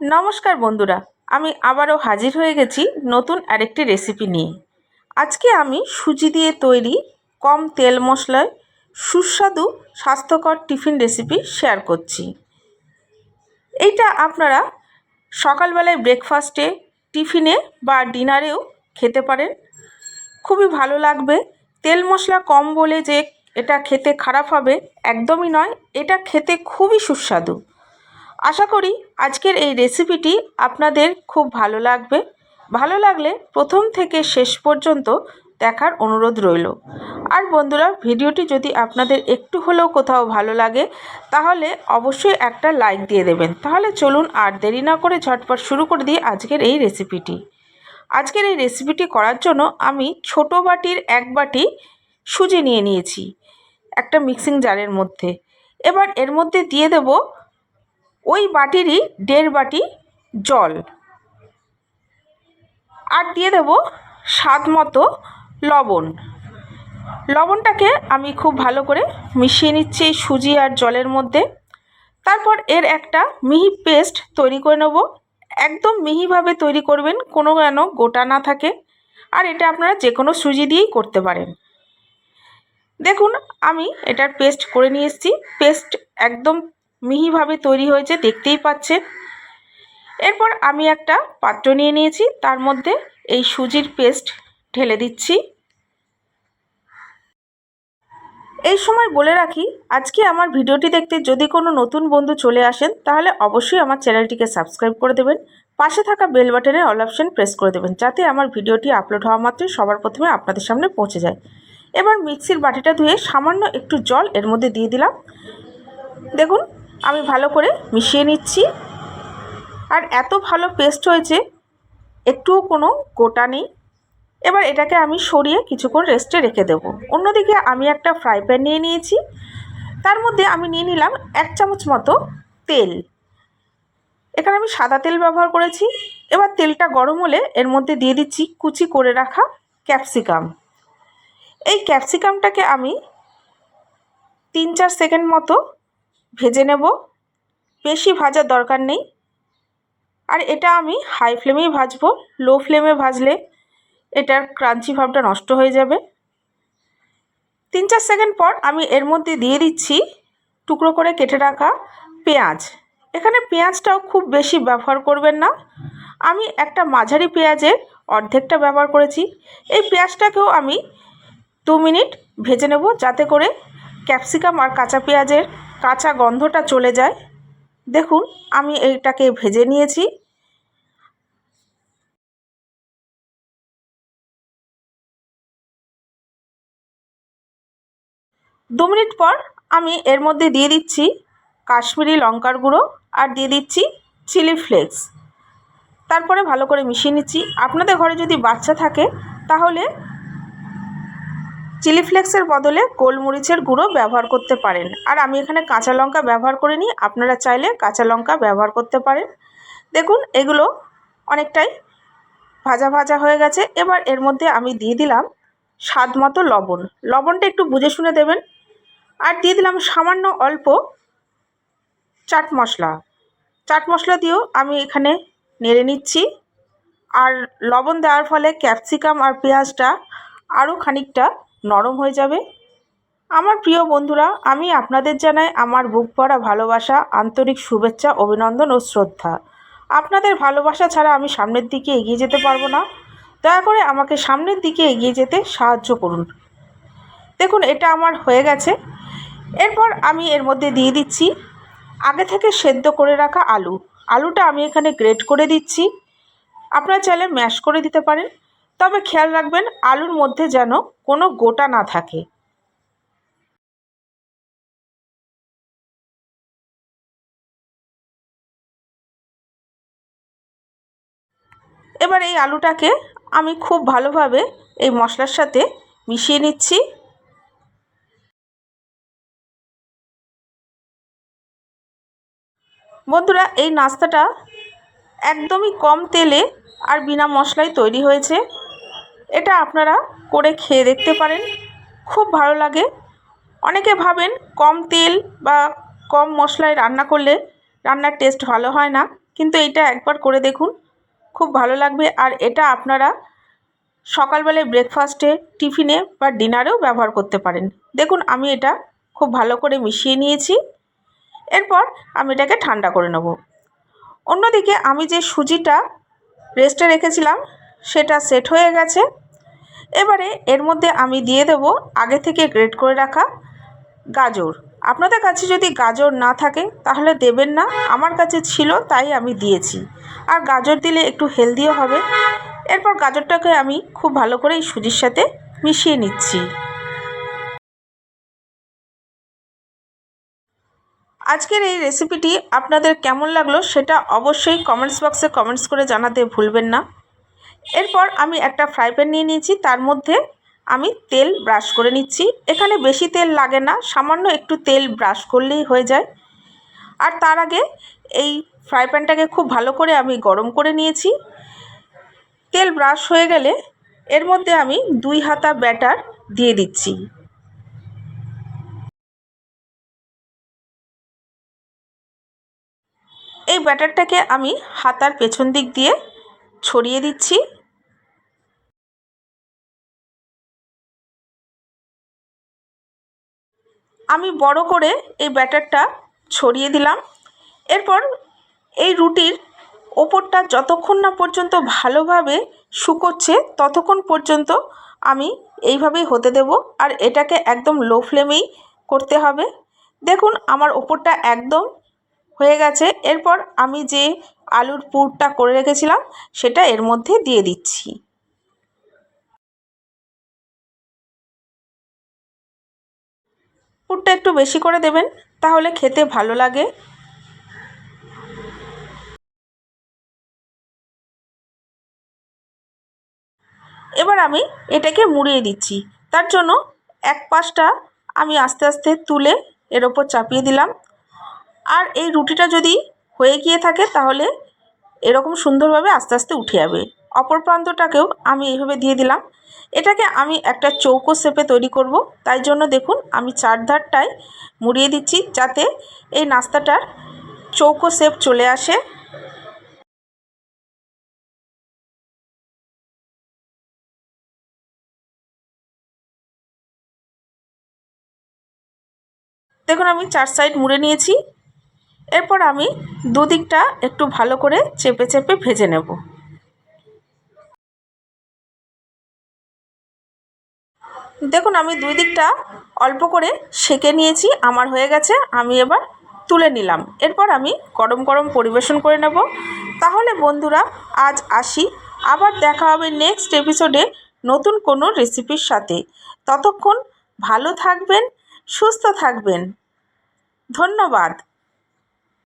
নমস্কার বন্ধুরা, আমি আবারও হাজির হয়ে গেছি নতুন আরেকটি রেসিপি নিয়ে। আজকে আমি সুজি দিয়ে তৈরি কম তেল মশলায় সুস্বাদু, স্বাস্থ্যকর টিফিন রেসিপি শেয়ার করছি। এইটা আপনারা সকালবেলায় ব্রেকফাস্টে টিফিনে বা ডিনারেও খেতে পারেন। খুবই ভালো লাগবে। তেল মশলা কম বলে যে এটা খেতে খারাপ হবে একদমই নয়, এটা খেতে খুবই সুস্বাদু। আশা করি আজকের এই রেসিপিটি আপনাদের খুব ভালো লাগবে। ভালো লাগলে প্রথম থেকে শেষ পর্যন্ত দেখার অনুরোধ রইল। আর বন্ধুরা, ভিডিওটি যদি আপনাদের একটু হলেও কোথাও ভালো লাগে, তাহলে অবশ্যই একটা লাইক দিয়ে দেবেন। তাহলে চলুন আর দেরি না করে ঝটপট শুরু করে দিই আজকের এই রেসিপিটি আজকের এই রেসিপিটি করার জন্য আমি ছোট বাটির এক বাটি সুজি নিয়ে নিয়েছি, একটা মিক্সিং জারের মধ্যে। এবার এর মধ্যে দিয়ে দেব ওই বাটিরই দেড় বাটি জল। আর দিয়ে দেব স্বাদ মতো লবণ। লবণটাকে আমি খুব ভালো করে মিশিয়ে নিচ্ছি সুজি আর জলের মধ্যে। তারপর এর একটা মিহি পেস্ট তৈরি করে নেব। একদম মিহিভাবে তৈরি করবেন, কোনো যেন গোটা না থাকে। আর এটা আপনারা যে কোনো সুজি দিয়েই করতে পারেন। দেখুন, আমি এটার পেস্ট করে নিয়ে এসেছি। পেস্ট একদম মিহিভাবে তৈরি হয়েছে, দেখতেই পাচ্ছেন। এরপর আমি একটা পাত্র নিয়ে নিয়েছি, তার মধ্যে এই সুজির পেস্ট ঢেলে দিচ্ছি। এই সময় বলে রাখি, আজকে আমার ভিডিওটি দেখতে যদি কোনো নতুন বন্ধু চলে আসেন, তাহলে অবশ্যই আমার চ্যানেলটিকে সাবস্ক্রাইব করে দেবেন। পাশে থাকা বেল বাটনে অল অপশান প্রেস করে দেবেন, যাতে আমার ভিডিওটি আপলোড হওয়া মাত্রই সবার প্রথমে আপনাদের সামনে পৌঁছে যায়। এবার মিক্সির বাটিটা ধুয়ে সামান্য একটু জল এর মধ্যে দিয়ে দিলাম। দেখুন আমি ভালো করে মিশিয়ে নিচ্ছি। আর এত ভালো পেস্ট হয়েছে, একটুও কোনো গোটা নেই। এবার এটাকে আমি সরিয়ে কিছুক্ষণ রেস্টে রেখে দেবো। অন্যদিকে আমি একটা ফ্রাই প্যান নিয়ে নিয়েছি। তার মধ্যে আমি নিয়ে নিলাম এক চামচ মতো তেল। এখানে আমি সাদা তেল ব্যবহার করেছি। এবার তেলটা গরম হলে এর মধ্যে দিয়ে দিচ্ছি কুচি করে রাখা ক্যাপসিকাম এই ক্যাপসিকামটাকে আমি তিন চার সেকেন্ড মতো ভেজে নেব। বেশি ভাজার দরকার নেই। আর এটা আমি হাই ফ্লেমেই ভাজবো। লো ফ্লেমে ভাজলে এটার ক্রাঞ্চি ভাবটা নষ্ট হয়ে যাবে। তিন চার সেকেন্ড পর আমি এর মধ্যে দিয়ে দিচ্ছি টুকরো করে কেটে রাখা পেঁয়াজ। এখানে পেঁয়াজটাও খুব বেশি ব্যবহার করবেন না। আমি একটা মাঝারি পেঁয়াজের অর্ধেকটা ব্যবহার করেছি। এই পেঁয়াজটাকেও আমি দু মিনিট ভেজে নেব যাতে করে ক্যাপসিকাম আর কাঁচা পেঁয়াজের কাঁচা গন্ধটা চলে যায়। দেখুন, আমি এইটাকে ভেজে নিয়েছি। দু মিনিট পর আমি এর মধ্যে দিয়ে দিচ্ছি কাশ্মীরি লঙ্কার গুঁড়ো আর দিয়ে দিচ্ছি চিলি ফ্লেক্স। তারপরে ভালো করে মিশিয়ে নিচ্ছি। আপনাদের ঘরে যদি বাচ্চা থাকে, তাহলে চিলি ফ্লেক্সের বদলে গোলমরিচের গুঁড়ো ব্যবহার করতে পারেন। আর আমি এখানে কাঁচা লঙ্কা ব্যবহার করে নিই। আপনারা চাইলে কাঁচা লঙ্কা ব্যবহার করতে পারেন। দেখুন, এগুলো অনেকটাই ভাজা ভাজা হয়ে গেছে। এবার এর মধ্যে আমি দিয়ে দিলাম স্বাদ মতো লবণ। লবণটা একটু বুঝে শুনে দেবেন। আর দিয়ে দিলাম সামান্য অল্প চাট মশলা। চাট মশলা দিয়েও আমি এখানে নেড়ে নিচ্ছি। আর লবণ দেওয়ার ফলে ক্যাপসিকাম আর পেঁয়াজটা আরও খানিকটা নরম হয়ে যাবে? আমার প্রিয় বন্ধুরা, আমি আপনাদের জানাই আমার বুক ভরা ভালোবাসা, আন্তরিক শুভেচ্ছা, অভিনন্দন ও শ্রদ্ধা। আপনাদের ভালোবাসা ছাড়া আমি সামনের দিকে এগিয়ে যেতে পারব না। দয়া করে আমাকে সামনের দিকে এগিয়ে যেতে সাহায্য করুন। দেখুন, এটা আমার হয়ে গেছে। এরপর আমি এর মধ্যে দিয়ে দিচ্ছি আগে থেকে সেদ্ধ করে রাখা আলু। আলুটা আমি এখানে গ্রেট করে দিচ্ছি। আপনার চাইলে ম্যাশ করে দিতে পারেন। তবে খেয়াল রাখবেন, আলুর মধ্যে যেন কোনো গোটা না থাকে। এবার এই আলুটাকে আমি খুব ভালোভাবে এই মশলার সাথে মিশিয়ে নিচ্ছি। বন্ধুরা, এই নাস্তাটা একদমই কম তেলে আর বিনা মশলায় তৈরি হয়েছে। এটা আপনারা করে খেয়ে দেখতে পারেন। খুব ভালো লাগে। অনেকে ভাবেন কম তেল বা কম মশলায় রান্না করলে রান্নার টেস্ট ভালো হয় না, কিন্তু এটা একবার করে দেখুন, খুব ভালো লাগবে। আর এটা আপনারা সকালবেলায় ব্রেকফাস্টে টিফিনে বা ডিনারেও ব্যবহার করতে পারেন। দেখুন, আমি এটা খুব ভালো করে মিশিয়ে নিয়েছি। এরপর আমি এটাকে ঠান্ডা করে নেব। অন্যদিকে আমি যে সুজিটা রেস্টে রেখেছিলাম, সেটা সেট হয়ে গেছে। এবারে এর মধ্যে আমি দিয়ে দেব আগে থেকে গ্রেড করে রাখা গাজর। আপনাদের কাছে যদি গাজর না থাকে, তাহলে দেবেন না। আমার কাছে ছিল, তাই আমি দিয়েছি। আর গাজর দিলে একটু হেলদিও হবে। এরপর গাজরটাকে আমি খুব ভালো করে এই সুজির সাথে মিশিয়ে নিচ্ছি। আজকের এই রেসিপিটি আপনাদের কেমন লাগল, সেটা অবশ্যই কমেন্টস বক্সে কমেন্টস করে জানাতে ভুলবেন না। এরপর আমি একটা ফ্রাই প্যান নিয়ে নিয়েছি, তার মধ্যে আমি তেল ব্রাশ করে নিচ্ছি। এখানে বেশি তেল লাগে না, সামান্য একটু তেল ব্রাশ করলেই হয়ে যায়। আর তার আগে এই ফ্রাই প্যানটাকে খুব ভালো করে আমি গরম করে নিয়েছি। তেল ব্রাশ হয়ে গেলে এর মধ্যে আমি দুই হাতা ব্যাটার দিয়ে দিচ্ছি। এই ব্যাটারটাকে আমি হাতার পেছন দিক দিয়ে ছড়িয়ে দিচ্ছি। আমি বড় করে এই ব্যাটারটা ছড়িয়ে দিলাম। এরপর এই রুটির ওপরটা যতক্ষণ না পর্যন্ত ভালোভাবে শুকোচ্ছে, ততক্ষণ পর্যন্ত আমি এইভাবেই হতে দেব। আর এটাকে একদম লো ফ্লেমেই করতে হবে। দেখুন, আমার ওপরটা একদম হয়ে গেছে। এরপর আমি যে আলুর পুরটা করে রেখেছিলাম, সেটা এর মধ্যে দিয়ে দিচ্ছি। পুরটা একটু বেশি করে দেবেন, তাহলে খেতে ভালো লাগে। এবার আমি এটাকে মুড়িয়ে দিচ্ছি। তার জন্য এক পাশটা আমি আস্তে আস্তে তুলে এর ওপর চাপিয়ে দিলাম। আর এই রুটিটা যদি হয়ে গিয়ে থাকে, তাহলে এরকম সুন্দরভাবে আস্তে আস্তে উঠে যাবে। অপর প্রান্তটাকেও আমি এইভাবে দিয়ে দিলাম। এটাকে আমি একটা চৌকো শেপে তৈরি করব। তাই জন্য দেখুন, আমি চারধারটায় মুড়িয়ে দিচ্ছি যাতে এই নাস্তাটার চৌকো শেপ চলে আসে। দেখুন, আমি চার সাইড মুড়ে নিয়েছি। এরপর আমি দুদিকটা একটু ভালো করে চেপে চেপে ভেজে নেব। দেখুন, আমি দুই দিকটা অল্প করে সেকে নিয়েছি, আমার হয়ে গেছে, আমি এবার তুলে নিলাম। এরপর আমি গরম গরম পরিবেশন করে নেব। তাহলে বন্ধুরা, আজ আসি। আবার দেখা হবে নেক্সট এপিসোডে নতুন কোনো রেসিপির সাথে। ততক্ষণ ভালো থাকবেন, সুস্থ থাকবেন। ধন্যবাদ।